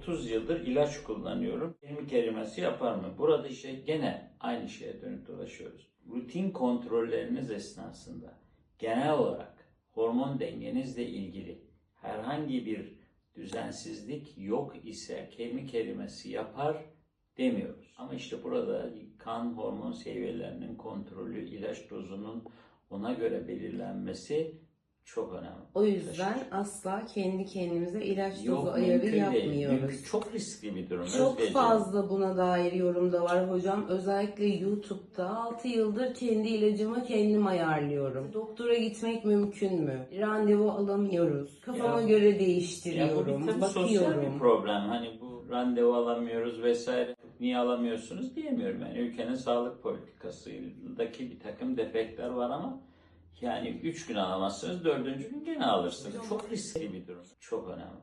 30 yıldır ilaç kullanıyorum. Kemik erimesi yapar mı? Burada işte gene aynı şeye dönüp dolaşıyoruz. Rutin kontrolleriniz esnasında genel olarak hormon dengenizle ilgili herhangi bir düzensizlik yok ise kemik erimesi yapar demiyoruz. Ama işte burada kan hormon seviyelerinin kontrolü, ilaç dozunun ona göre belirlenmesi çok önemli. O yüzden asla kendi kendimize ilaç dozu Yok ayarı mümkün değil. yapmıyoruz. Mümkün- çok riskli bir durum. Çok Özgeciğim. fazla buna dair yorumda var hocam. Özellikle YouTube'da 6 yıldır kendi ilacımı kendim ayarlıyorum. Doktora gitmek mümkün mü? Randevu alamıyoruz. Kafama Ya- göre Ya bu değiştiriyorum. bir sosyal bir problem. Hani bu randevu alamıyoruz vesaire. Niye alamıyorsunuz diyemiyorum. Yani ülkenin sağlık politikasındaki bir takım defekler var ama yani üç gün alamazsınız, dördüncü gün gene alırsınız. Çok riskli bir durum. Çok önemli.